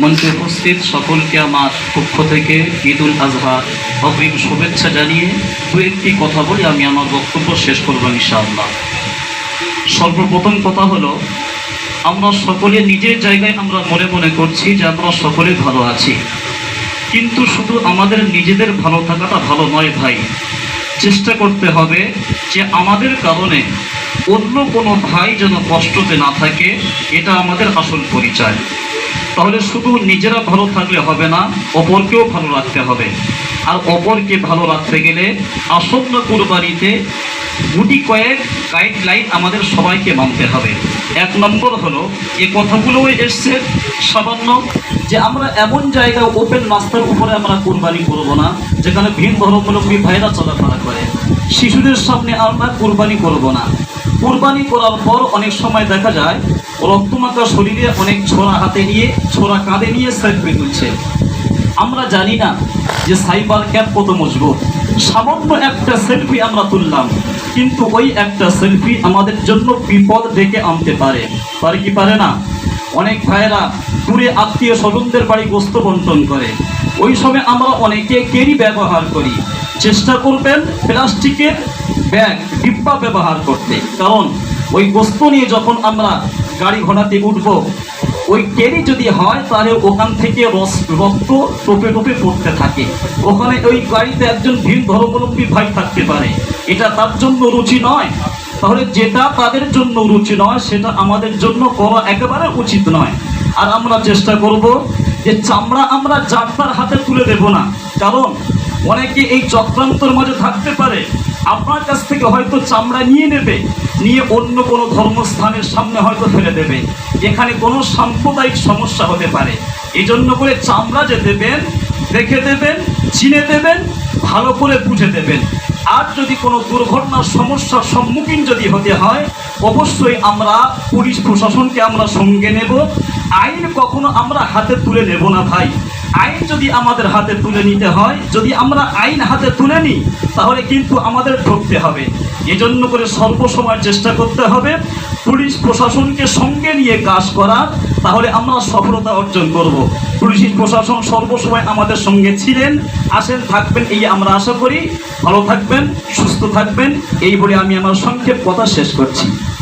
মঞ্চে উপস্থিত সকলকে আমার পক্ষ থেকে ঈদ উল আজহা অগ্রিম শুভেচ্ছা জানিয়ে দু একটি কথা বলে, আমি আমার বক্তব্য শেষ করব ইনশাআল্লাহ। সর্বপ্রথম কথা হলো, আমরা সকলে নিজের জায়গায় আমরা মনে মনে করছি যে আমরা সকলে ভালো আছি। কিন্তু শুধু আমাদের নিজেদের ভালো থাকাটা ভালো নয় ভাই। চেষ্টা করতে হবে যে আমাদের কারণে অন্য কোনো ভাই যেন কষ্টতে না থাকে, এটা আমাদের আসল পরিচয়। তাহলে শুধু নিজেরা ভালো থাকলে হবে না, অপরকেও ভালো রাখতে হবে। আর অপরকে ভালো রাখতে গেলে আসন্ন কুরবানিতে গুটি কয়েক গাইডলাইন আমাদের সবাইকে মানতে হবে। এক নম্বর হলো এই কথাগুলোও এসছে সামান্য যে আমরা এমন জায়গায় ওপেন রাস্তার উপরে আমরা কোরবানি করব না, যেখানে ভিন ধর্মলম্বী ভাইরা চলাফেরা শিশুদের সামনে আমরা কোরবানি করব না। কোরবানি করার পর অনেক সময় দেখা যায়, রক্তমাখা শরীরে অনেক ছোড়া হাতে নিয়ে, ছোড়া কাঁধে নিয়ে সেলফি তুলছে আমরা জানি না যে সাইবার ক্যাপ কত মজবুত। সামান্য একটা সেলফি আমরা তুললাম, কিন্তু ওই একটা সেলফি আমাদের জন্য বিপদ ডেকে আনতে পারে। পারে কি পারে না? অনেক ভাইয়েরা দূরে আত্মীয় স্বজনদের বাড়ি গোস্ত বন্টন করে। ওই সময় আমরা অনেকে কেরি ব্যবহার করি। চেষ্টা করবেন প্লাস্টিকের ব্যাগ, ডিব্বা ব্যবহার করতে। কারণ ওই বস্তু নিয়ে যখন আমরা গাড়ি ঘোড়াতে উঠব, ওই কেরি যদি হয়, তাহলে ওখান থেকে রস, রক্ত টোপে টোপে পড়তে থাকে। ওখানে ওই গাড়িতে একজন ভিন ধর্মাবলম্বী ভাই থাকতে পারে। এটা তার জন্য রুচি নয়। তাহলে যেটা তাদের জন্য রুচি নয়, সেটা আমাদের জন্য করা একেবারে উচিত নয়। আর আমরা চেষ্টা করব যে চামড়া আমরা যাত্রার হাতে তুলে দেব না। কারণ অনেকে এই চক্রান্তর মাঝে থাকতে পারে। আপনার কাছ থেকে হয়তো চামড়া নিয়ে নেবে, নিয়ে অন্য কোনো ধর্মস্থানের সামনে হয়তো ফেলে দেবে। এখানে কোনো সাম্প্রদায়িক সমস্যা হতে পারে। এই জন্য করে চামড়া যে দেবেন দেখে দেবেন, চিনে দেবেন, ভালো করে বুঝে দেবেন। আর যদি কোনো দুর্ঘটনার সমস্যার সম্মুখীন যদি হতে হয়, অবশ্যই আমরা পুলিশ প্রশাসনকে আমরা সঙ্গে নেব। আইন কখনো আমরা হাতে তুলে নেব না ভাই। আইন যদি আমাদের হাতে তুলে নিতে হয়, যদি আমরা আইন হাতে তুলে নিই, তাহলে কিন্তু আমাদের ঠকতে হবে। এজন্য করে সর্বসময় চেষ্টা করতে হবে। পুলিশ প্রশাসনকে সঙ্গে নিয়ে কাজ করা, তাহলে আমরা সফলতা অর্জন করব। পুলিশ প্রশাসন সর্বসময় আমাদের সঙ্গে ছিলেন, আসেন, থাকবেন, এই আমরা আশা করি। ভালো থাকবেন, সুস্থ থাকবেন, এই বলে আমি আমার সংক্ষেপ কথা শেষ করছি।